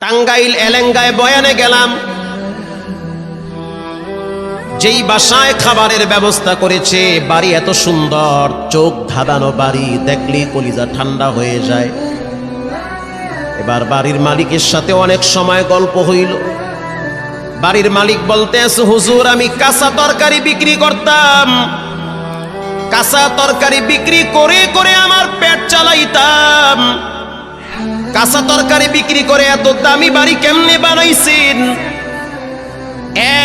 টাঙ্গাইল এলেঙ্গায় বয়ানে গেলাম। যেই বাসায় খাবারের ব্যবস্থা করেছে, বাড়ি এত সুন্দর, চোখ ধাঁধানো বাড়ি, দেখলেই কলিজা ঠান্ডা হয়ে যায়। এবার বাড়ির মালিকের সাথে অনেক সময় গল্প হইল। বাড়ির মালিক বলতে হুজুর, আমি কাঁচা তরকারি বিক্রি করতাম। কাঁচা তরকারি বিক্রি করে করে আমার পেট চালাইতাম। কাঁচা তরকারি বিক্রি করে এত দামি বাড়ি কেমনে বানাইছেন?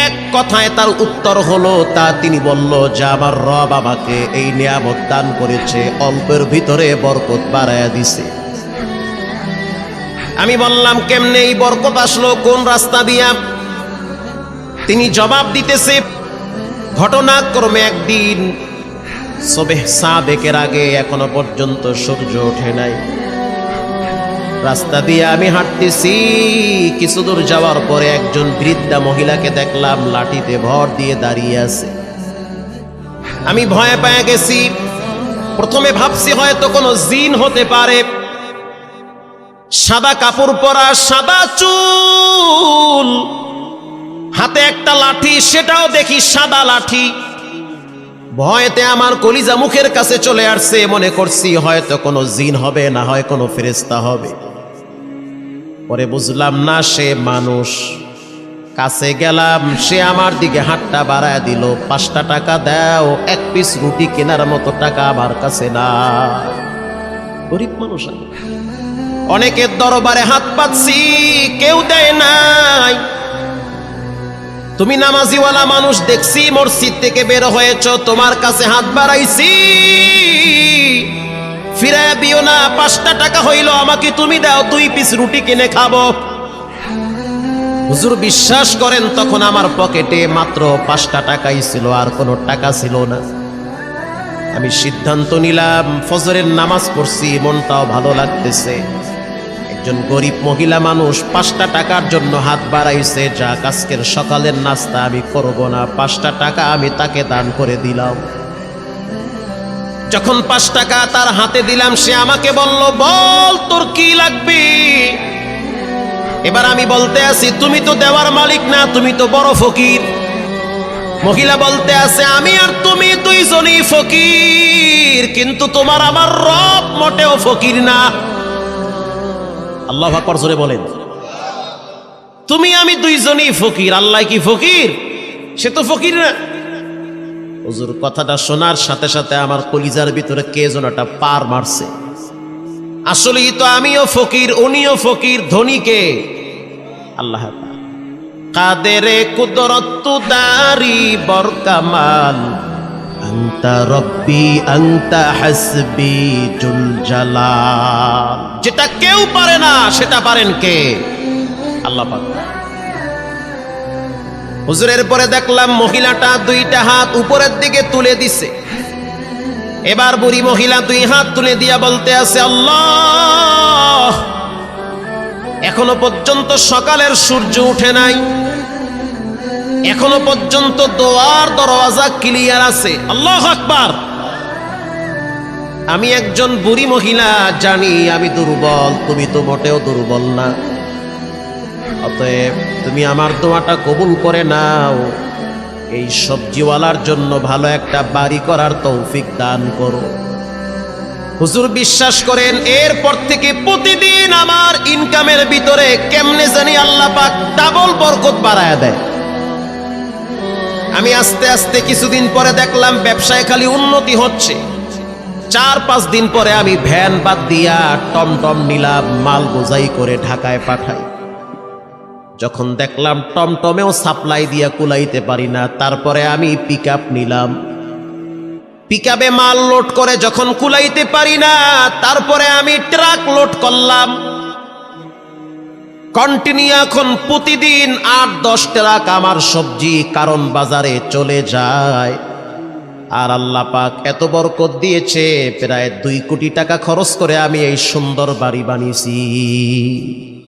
এক কথায় তার উত্তর হলো, তা তিনি বলল, যে আমার রব আমাকে এই নিয়ামত দান করেছে, অল্পের ভিতরে বরকত বাড়ায়া দিছে। আমি বললাম, কেমনে এই বরকত আসলো? কোন রাস্তা দিয়া? তিনি জবাব দিতেছে, ঘটনাক্রমে একদিন সবে সাবেকের আগে এখনও পর্যন্ত সূর্য ওঠে নাই। রাস্তা দিয়ে আমি হাঁটতেছি। কিছু দূর যাওয়ার পরে একজন বৃদ্ধা মহিলাকে দেখলাম লাঠিতে ভর দিয়ে দাঁড়িয়ে আছে। আমি ভয়ে পেয়ে গেছি। প্রথমে ভাবছি হয়তো কোনো জিন হতে পারে। সাদা কাপড় পরা সাদা চুল। হাতে একটা লাঠি, সেটাও দেখি সাদা লাঠি। ভয়তে আমার কলিজা মুখের কাছে চলে আসছে। মনে করছি হয়তো কোনো জিন হবে, না হয় কোনো ফেরেস্তা হবে। পরে বুঝলাম না সে মানুষ। কাছে গেলাম, সে আমার দিকে হাতটা বাড়ায় দিল। পাঁচটা টাকা দাও, এক পিস রুটি কেনার মতো টাকা আমার কাছে না গরিব মানুষ। অনেকের দরবারে হাত পাচ্ছি কেউ দেয় নাই। তুমি নামাজিওয়ালা মানুষ দেখছি, মসজিদ থেকে বের হয়েছ, তোমার কাছে হাত বাড়াইছি। ফিরায় দিও না, পাঁচটা টাকা হইল আমাকে তুমি দাও, দুই পিস রুটি কিনে খাব। হুজুর বিশ্বাস করেন, তখন আমার পকেটে মাত্র পাঁচটা টাকাই ছিল, আর কোনো টাকা ছিল না। আমি সিদ্ধান্ত নিলাম, ফজরের নামাজ পড়ছি, মনটাও ভালো লাগতেছে। একজন গরিব মহিলা মানুষ পাঁচটা টাকার জন্য হাত বাড়াইছে যা আজকের সকালের নাস্তা আমি করব না, পাঁচটা টাকা আমি তাকে দান করে দিলাম। যখন পাঁচ টাকা তার হাতে দিলাম, সে আমাকে বলল, বল, তোর কি লাগবে? এবার আমি বলতে আছি, তুমি তো দেওয়ার মালিক না, তুমি তো বড় ফকির। মহিলা বলতে আছে, আমি আর তুমি দুইজনই ফকির, কিন্তু তোমার আমার রব মোটেও ফকির না। আল্লাহ আকবর জোরে বলেন, তুমি আমি দুইজনই ফকির, আল্লাহ কি ফকির? সে তো ফকির না। হুজুর, কথাটা শোনার সাথে সাথে আমার কলিজার ভিতরে কে একটা পার মারছে। আসলেই তো আমিও ফকির, উনিও ফকির ধনীকে আল্লাহ। কাদেরে কুদরত দারি বরকামাল, আন্তা রব্বি, আন্তা হাসবি জুল জালাল যেটা কেউ পারে না, সেটা পারেন কে? আল্লাহ পাক। হুজুরের পরে দেখলাম মহিলাটা দুইটা হাত উপরের দিকে তুলে দিছে। এবার বুড়ি মহিলা দুই হাত তুলে দিয়া বলতে আছে, আল্লাহ, এখনও পর্যন্ত সকালের সূর্য উঠে নাই। এখনও পর্যন্ত দোয়ার দরওয়াজা ক্লিয়ার আছে। আল্লাহ আকবার। আমি একজন বুড়ি মহিলা, জানি আমি দুর্বল, তুমি তো মোটেও দুর্বল না। অতএব তুমি আমার দোয়াটা কবুল করে নাও। এই সবজিওয়ালার জন্য ভালো একটা বাড়ি করার তৌফিক দান করো। হুজুর বিশ্বাস করেন, এরপর থেকে প্রতিদিন আমার ইনকামের ভিতরে কেমনে জানি আল্লাহ পাক ডাবল বরকত বাড়ায় দেয়। আমি আস্তে আস্তে কিছুদিন পরে দেখলাম ব্যবসায় খালি উন্নতি হচ্ছে। চার পাঁচ দিন পরে আমি ভ্যান বাদ দিয়া টমটম নিলাম মাল বোঝাই করে ঢাকায় পাঠাই। যখন দেখলাম টমটমেও সাপ্লাই দিয়া কুলাইতে পারি না, তারপরে আমি পিক নিলাম। পিকআপে মাল লোড করে যখন কুলাইতে পারি না, তারপরে আমি ট্রাক লোড করলাম। কন্টিনিউ এখন প্রতিদিন আট, দশ ট্রাক আমার সবজি কারণ বাজারে চলে যায়। আর আল্লাহ পাক এত বরকত দিয়েছে, প্রায় দুই কোটি টাকা খরচ করে আমি এই সুন্দর বাড়ি বানিয়েছি।